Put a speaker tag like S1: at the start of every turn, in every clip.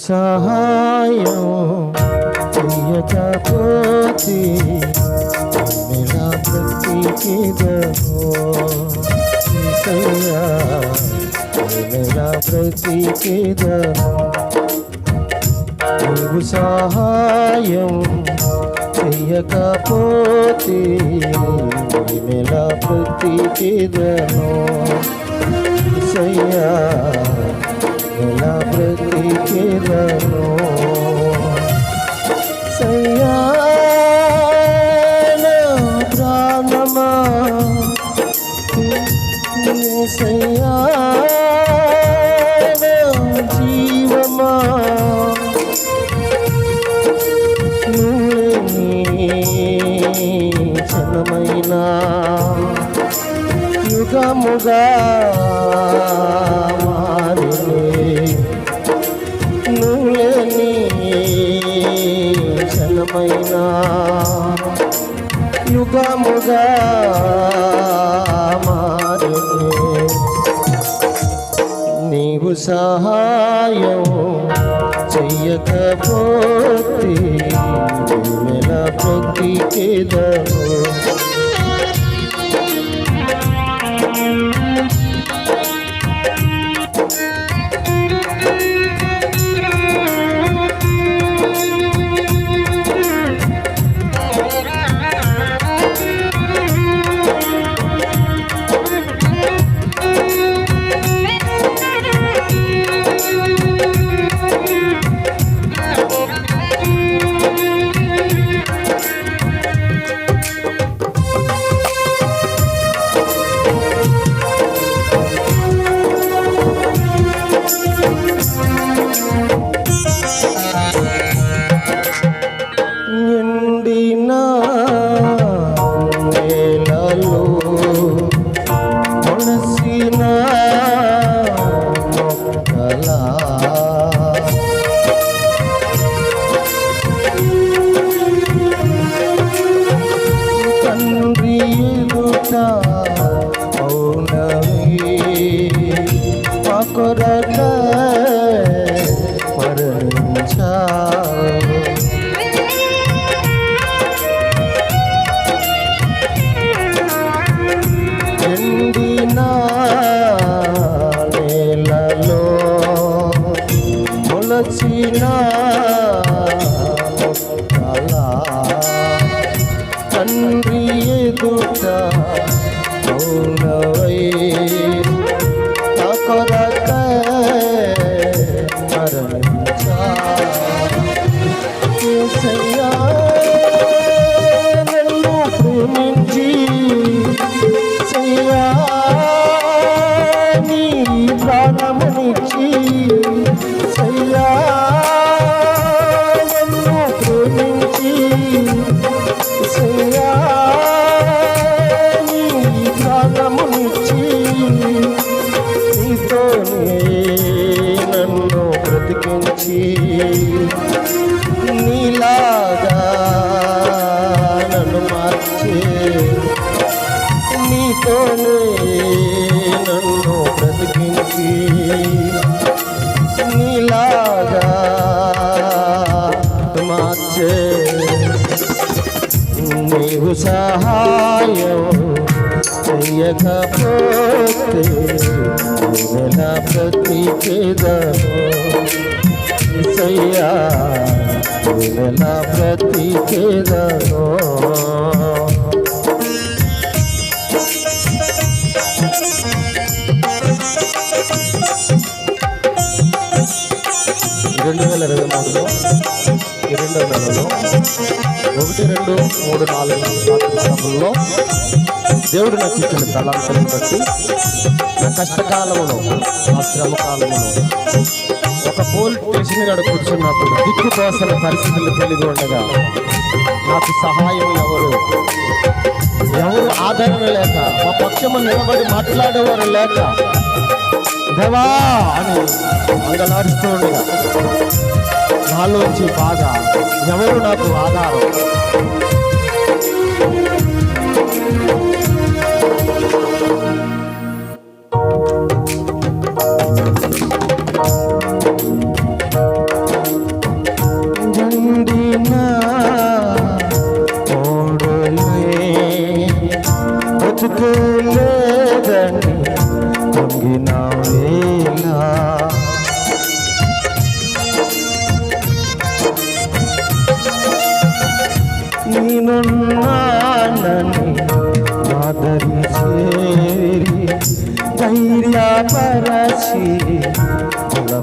S1: సహాయం చెయ్యకపోతే మెలా బ్రతికిదను ఈసయ్యా మెలా బ్రతికిదను నీవు సహాయం చెయ్యకపోతే మెలా బ్రతికిదను నా ఎలా బ్రతికిదను సయ్యాన ప్రాణమా? సయ్యాన జీవమా? క్షణమైనా. యుగముగా క్షణమైనా యుగముగా మారినే నీవు సహాయం చెయ్యకపోతే మెలా బ్రతికేదను తండ్రి ఎదుట మౌనవై నీతోనే నన్ను బ్రతికించి నీలాగా మార్చే నీవు సహాయం చెయ్యకపోతే నెల బ్రతికేదను సయ్యా నెల బ్రతికేదను రెండు వేల ఇరవై మూడులో ఈ రెండో నెలలో ఒకటి రెండు మూడు నాలుగు రాత్రి సమయంలో దేవుడు నాకు ఇచ్చిన తలాంతలను బట్టి నా కష్టకాలములో నా శ్రమ కాలములో ఒక పోల్ స్టేషన్ కాడ కూర్చున్నప్పుడు దిక్కు తోసల పరిస్థితులు కలిగి ఉండగా నాకు సహాయం ఎవరు? ఎవరు ఆదరణ లేక మా పక్షము నిలబడి మాట్లాడేవారు లేక దేవా అని మంగళారుస్తూ ఉండగా నాలోంచి బాధ ఎవరు నాకు ఆధారం?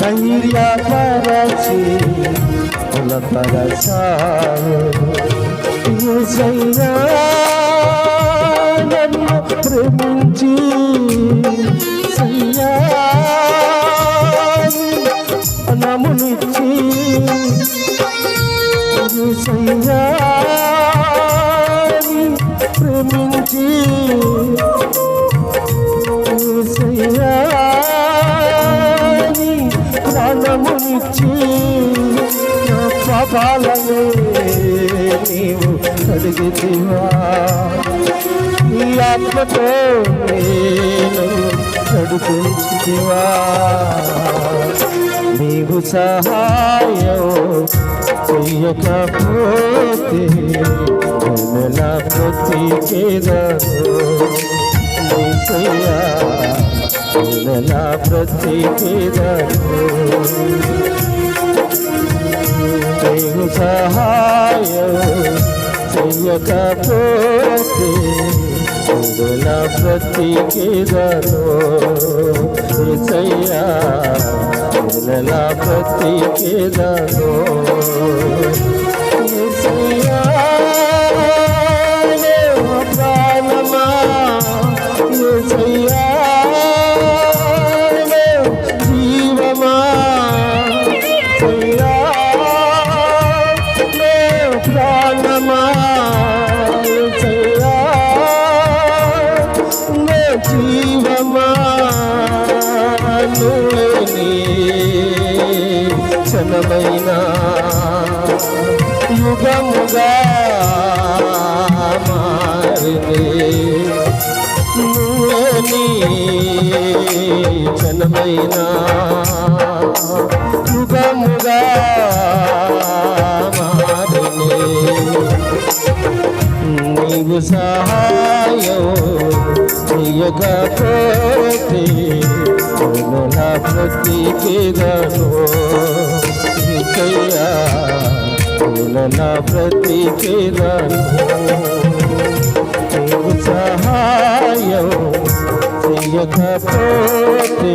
S1: బతుకులేదని పొంగిన వేళ నేనున్నానని ధైర్యపరచి కులపరచావు నన్ను ప్రేమించి సయ్యా నమునిచ్చి సయ్యా ప్రాణమునిచ్చి నా పాపాలను నీవు కడిగితివా నీ ఆత్మతో నేను నడిపించితివా నీవు సహాయం చెయ్యకపోతే నెల బ్రతికేదను నెల బ్రతికేదను నీవు సహాయం చెయ్యకపోతే నా బ్రతికిదను ఏసయ్యా నా బ్రతికిదను ఏసయ్యా క్షణమైన యుగముగా మారిని. నువ్వేని యుగముగా మారిని. నీవు సహాయం చెయ్యకపోతే నేను కయ్యా పునన ప్రతి చేరాను నువ్వు సహాయం చెయ్యకపోతే